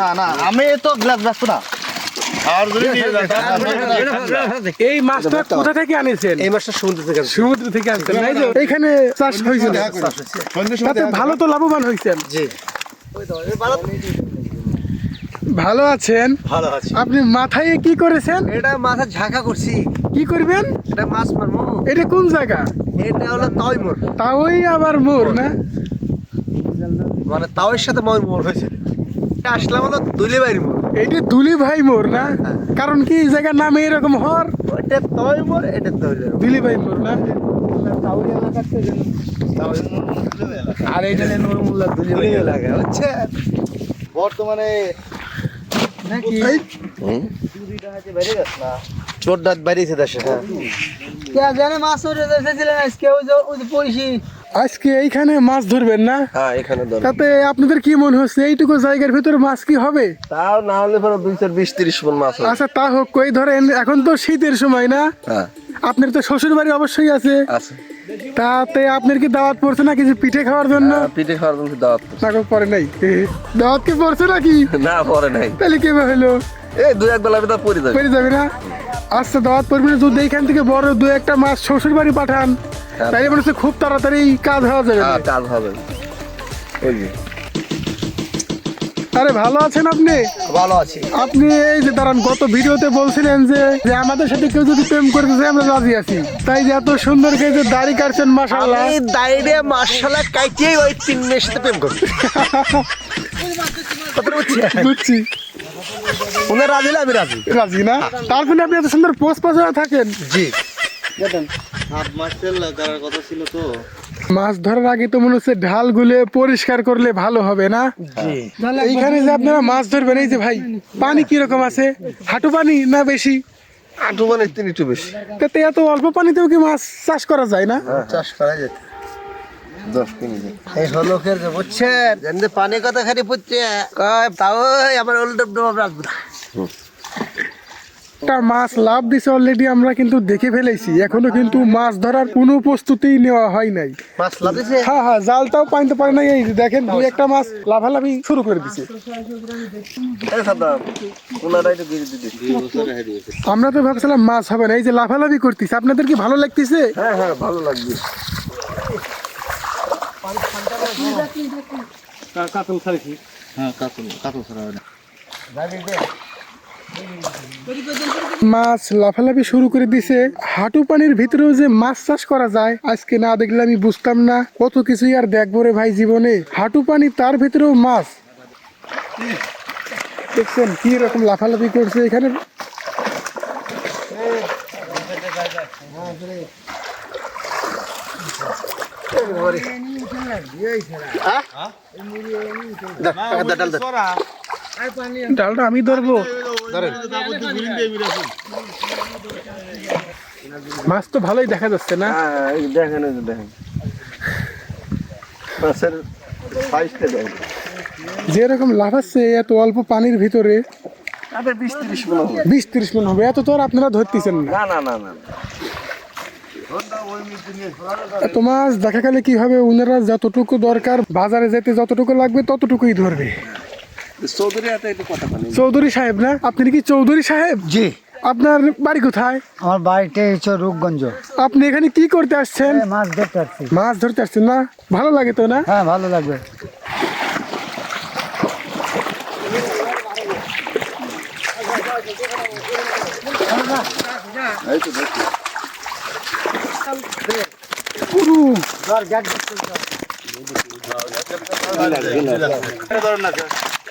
না না। আমি তো গ্লাস রাখব না। এই মাছটা কোথা থেকে আনিছেন? এই মাছটা সমুদ্র থেকে সমুদ্র থেকে আনছেন এইখানে চাষ হয়েছিল তাতে ভালো তো লাভবান হয়েছেন। জি। ভালো আছেন? ভালো আছে। আপনি মাথায় কি করেছেন? এটা মাথা ঝাঁকা করছি। কি করবেন? এটা মাছ মারবো। এটা কোন জায়গা? এটা হলো তাওই মোর তাওই আবার মোর না? মানে তাওয়ের সাথে মোর মোর হয়েছে। এটা আসলাম হলো দুলে মোর। এটা দুলি ভাই মোর না? কারণ কি এই জায়গার নাম এরকম হর? এটা তাওই মোর এটা দৌলে দুলি ভাই মোর না? আর হচ্ছে বর্তমানে নাকি? এই চোর দাঁত বাড়িয়েছে দেশে হ্যাঁ। আজকে এইখানে মাছ ধরবেন না? হ্যাঁ এখানে তাতে আপনাদের কি মনে হচ্ছে? এইটুকু জায়গার ভিতরে মাছ কি হবে? তাও না হলে পরে দুই চার বিশ তিরিশ মন মাছ আচ্ছা তা হোক কই ধরেন এখন তো শীতের সময় না? হ্যাঁ। আপনার তো শ্বশুর বাড়ি অবশ্যই আছে। আছে। তাতে আপনার কি দাওয়াত পড়ছে না কিছু পিঠে খাওয়ার জন্য? হ্যাঁ, পিঠে খাওয়ার জন্য দাওয়াত না পরে নাই। দাওয়াত কি পড়ছে নাকি? না পরে নাই। তাহলে কীভাবে হলো? এই দুই এক বেলা পরি যাবে। পেরে যাবে না? আচ্ছা দাওয়াত পড়বে না। যদি এইখান থেকে বড় দু একটা মাছ শ্বশুর বাড়ি পাঠান। হ্যাঁ। মনে হচ্ছে খুব তাড়াতাড়ি কাজ হওয়া যাবে হ্যাঁ কাজ হবে। ওই যে। আরে ভালো আছেন আপনি? ভালো আছি। আপনি এই যে দাঁড়ান গত ভিডিওতে বলছিলেন যে যে আমাদের সাথে কেউ যদি প্রেম করতে চায় আমরা রাজি আছি। তাই যে এত সুন্দর করে যে দাড়ি কাটছেন মাশাআল্লাহ। আমি দাইরে মার্শালা কাইটিয়ে ওই তিন মেয়ের সাথে প্রেম কথাটা বুঝছি? উনি রাজি হলে আমি রাজি। রাজি না? তারপরে আপনি এত সুন্দর পোস্ট পাস থাকেন। জি। হাত মাছ ধরার আগে তো মনে হচ্ছে ঢাল গুলে পরিষ্কার করলে ভালো হবে না? এইখানে যে আপনারা মাছ ধরবেন এই যে ভাই পানি কীরকম আছে? হাঁটু পানি না বেশি? আটু মানে তিন একটু বেশি। তাতে এত অল্প পানিতেও কি মাছ চাষ করা যায় না? চাষ করা যেত দশ কেজি এই হলোকের যে বুঝছেন? পানি কথা খালি পুচ্ছে তাও আমার না। একটা মাছ লাভ দিছে অলরেডি আমরা কিন্তু দেখে ফেলেছি। এখনও কিন্তু মাছ ধরার কোনো প্রস্তুতি নেওয়া হয় নাই। মাছ হ্যাঁ হ্যাঁ জালটাও পাইতে পারে নাই। এই দেখেন দুই একটা মাছ লাভালাভি শুরু করে দিছে। আমরা তো ভাবছিলাম মাছ হবে না এই যে লাভালাভি করতেছে। আপনাদের কি ভালো লাগতেছে? হ্যাঁ হ্যাঁ ভালো লাগবে হ্যাঁ কাতল কাতল ছাড়া হয় মাছ লাফালাফি শুরু করে দিছে। হাঁটু পানির ভিতরেও যে মাছ চাষ করা যায় আজকে না দেখলে আমি বুঝতাম না। কত কিছুই আর দেখব রে ভাই জীবনে। হাঁটু পানি তার ভিতরেও মাছ। দেখছেন কি রকম লাফালাফি করছে এখানে? ডালটা আমি ধরবো। মাছ তো ভালোই দেখা যাচ্ছে না? হ্যাঁ দেখেন দেখেন। মাছের সাইজটা দেখেন। যেরকম লাফাচ্ছে এত অল্প পানির ভিতরে। বিশ তিরিশ মনে হবে। এত তো আর আপনারা ধরতেছেন না। না না মাছ দেখা গেলে কি হবে ওনারা যতটুকু দরকার বাজারে যেতে যতটুকু লাগবে ততটুকুই ধরবে। চৌধুরী হাতে একটু কথা পানি চৌধুরী সাহেব না? আপনি কি চৌধুরী সাহেব? জি। আপনার বাড়ি কোথায়? আমার বাড়িতে হচ্ছে রূপগঞ্জ। আপনি এখানে কি করতে আসছেন? মাছ ধরতে আসছি। মাছ ধরতে আসছেন না? ভালো লাগে তো না? হ্যাঁ ভালো লাগবে। পুরু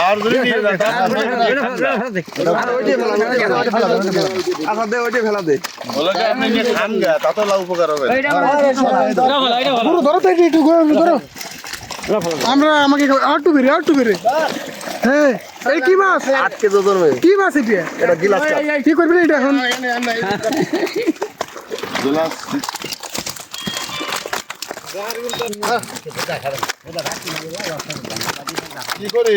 আর যদি দে ওইটা ফেলা দে। পুরো ধরো তো একটু একটু ধরো, ধরো আমরা আমাকে আটু বেরে আটু বেরে হ্যাঁ এই কি মাছ? আটকে দুজন মেয়ে কি মাছ এটা? এটা গিলাস কি করবেন এটা এখন? গ্লাস। কি করি?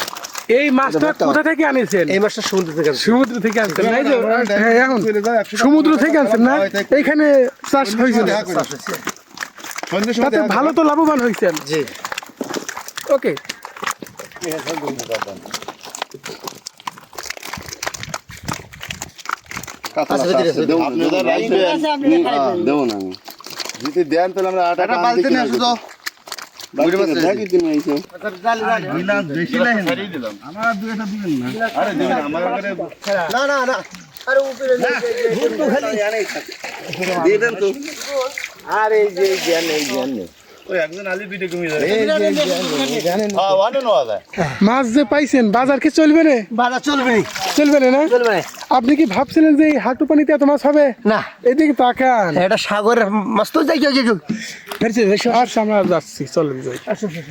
এই মাছটা কোথা থেকে আনিছেন এই মাছটা সমুদ্র থেকে সমুদ্র থেকে আনছেন না এই যে, হ্যাঁ, এখন সমুদ্র থেকে আনছেন না এইখানে চাষ হয়েছিল তাতে ভালো তো লাভবান হয়েছেন জি ওকে আচ্ছা, দেবো না দেন তাহলে আমরা আটা বালতি না না না। না। আরে উপরে দিয়ে দেন তো। আরে যে জ্ঞান এই জ্ঞান নেই ওই একজন আলি দুইটা কমে যাবে। ওয়ানে নেওয়া যায়। মাছ যে পাইছেন বাজার কি চলবে না? বাধা চলবে। চলবে না না? চলবে। আপনি কি ভাবছিলেন যে হাঁটু পানিতে এত মাছ হবে? না। এদিকে তাকান। এটা সাগরের মাছ তো যাই যাই সামনে আচ্ছা যাচ্ছি চলেন যাই।